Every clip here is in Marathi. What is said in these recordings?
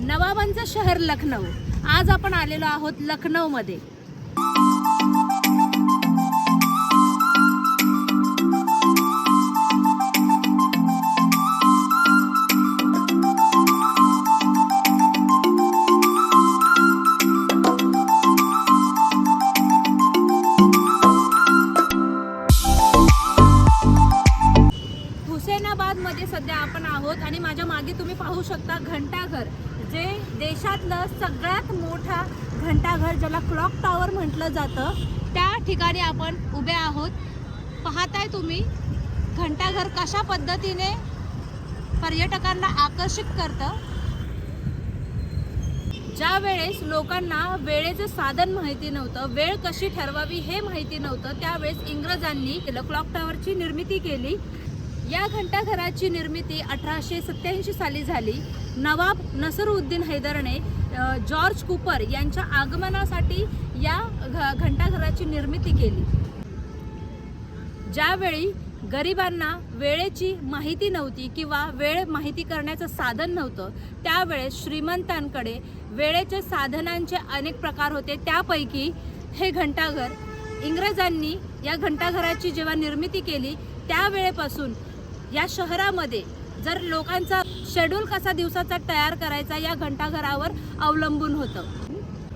नवाबांचं शहर लखनौ आज आपण आलेलो आहोत लखनौमध्ये सध्या आपण आहोत आणि माझ्या मागे तुम्ही पाहू शकता घंटाघर जे देशातलं सगळ्यात मोठा घंटाघर ज्याला क्लॉक टॉवर म्हटलं जातं त्या ठिकाणी आपण उभे आहोत. पाहताय तुम्ही घंटाघर कशा पद्धतीने पर्यटकांना आकर्षित करतं? ज्या वेळेस लोकांना वेळेचं साधन माहिती नव्हतं वेळ कशी ठरवावी हे माहिती नव्हतं त्यावेळेस इंग्रजांनी क्लॉक टॉवरची निर्मिती केली. या घंटाघराची निर्मिती अठराशे सत्याऐंशी साली झाली. नवाब नसरुद्दीन हैदरने जॉर्ज कुपर यांच्या आगमनासाठी या घ घंटाघराची निर्मिती केली. ज्यावेळी गरिबांना वेळेची माहिती नव्हती किंवा वेळ माहिती करण्याचं साधन नव्हतं त्यावेळेस श्रीमंतांकडे वेळेचे साधनांचे अनेक प्रकार होते. त्यापैकी हे घंटाघर इंग्रजांनी या घंटाघराची जेव्हा निर्मिती केली त्यावेळेपासून या शहरामध्ये जर लोकांचा शेड्यूल कसा दिवसाचा तयार करायचा या घंटाघरावर अवलंबून होतं.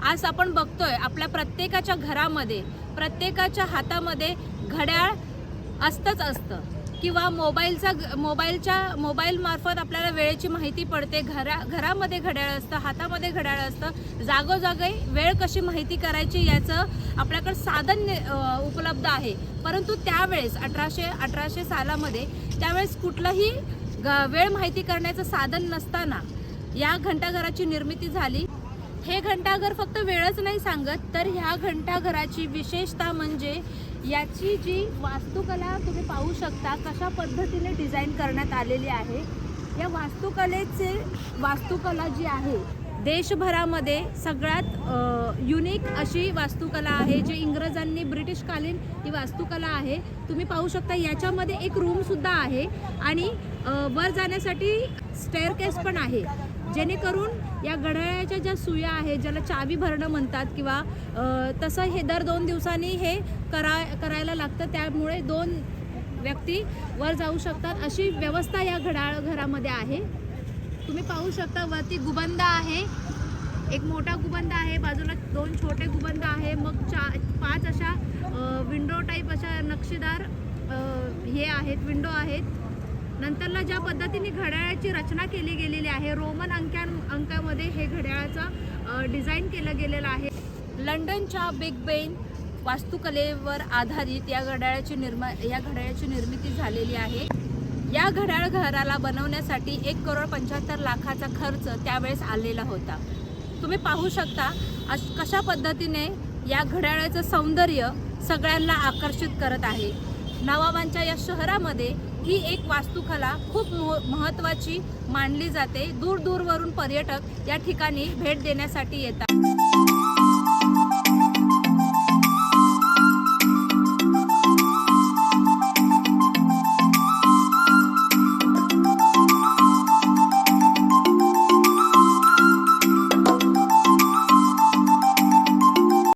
आज आपण बघतोय आपल्या प्रत्येकाच्या घरामध्ये प्रत्येकाच्या हातामध्ये घड्याळ असतंच असतं. किंवा मोबाईलचा मोबाईलच्या मोबाईलमार्फत आपल्याला वेळेची माहिती पडते. घरा घरामध्ये घड्याळ असतं हातामध्ये घड्याळ असतं. जागोजागी वेळ कशी माहिती करायची याचं आपल्याकडं साधन उपलब्ध आहे. परंतु त्यावेळेस अठराशे अठराशे सालामध्ये त्यावेळेस कुठलंही ग- वेळ माहिती करण्याचं साधन नसताना या घंटाघराची निर्मिती झाली. हे घंटाघर फक्त वेळच नाही सांगत तर ह्या घंटाघराची विशेषता म्हणजे याची जी वास्तुकला तुम्ही पाहू शकता कशा पद्धतीने डिझाईन करण्यात आलेली आहे. या वास्तुकलेचे वास्तुकला जी आहे देशभरामध्ये सगळ्यात युनिक अशी वास्तुकला आहे जे इंग्रजांनी ब्रिटिशकालीन ही वास्तुकला आहे. तुम्ही पाहू शकता याच्यामध्ये एक रूमसुद्धा आहे आणि वर जाण्यासाठी स्टेअरकेस पण आहे. जेणेकरून या घड्याळाच्या ज्या सुया आहेत ज्याला चावी भरणं म्हणतात किंवा तसं हे दर दोन दिवसांनी हे करा करायला लागतं. त्यामुळे दोन व्यक्ती वर जाऊ शकतात. अशी व्यवस्था या घड्याळ घरामध्ये आहे. तुम्ही पाहू शकता वरती गुबंद आहे. एक मोठा गुबंद आहे. बाजूला दोन छोटे गुबंद आहे. मग चा पाच अशा विंडो टाईप अशा नक्षीदार हे आहेत विंडो आहेत. नंतरला ज्या पद्धतीने घड्याळाची रचना केली गेलेली आहे रोमन अंक्यां अंकामध्ये हे घड्याळाचं डिझाईन केलं गेलेलं आहे. लंडनच्या बिग बेन वास्तुकलेवर आधारित या घड्याळाची निर्मा या घड्याळाची निर्मिती झालेली आहे. या घड्याळ घराला बनवण्यासाठी एक करोड पंच्याहत्तर लाखाचा खर्च त्यावेळेस आलेला होता. तुम्ही पाहू शकता अश कशा पद्धतीने या घड्याळाचं सौंदर्य सगळ्यांना आकर्षित करत आहे. नवाबांच्या या शहरामध्ये ही एक वास्तुकला खूप महत्त्वाची मानली जाते. दूर दूरवरून पर्यटक या ठिकाणी भेट देण्यासाठी येतात.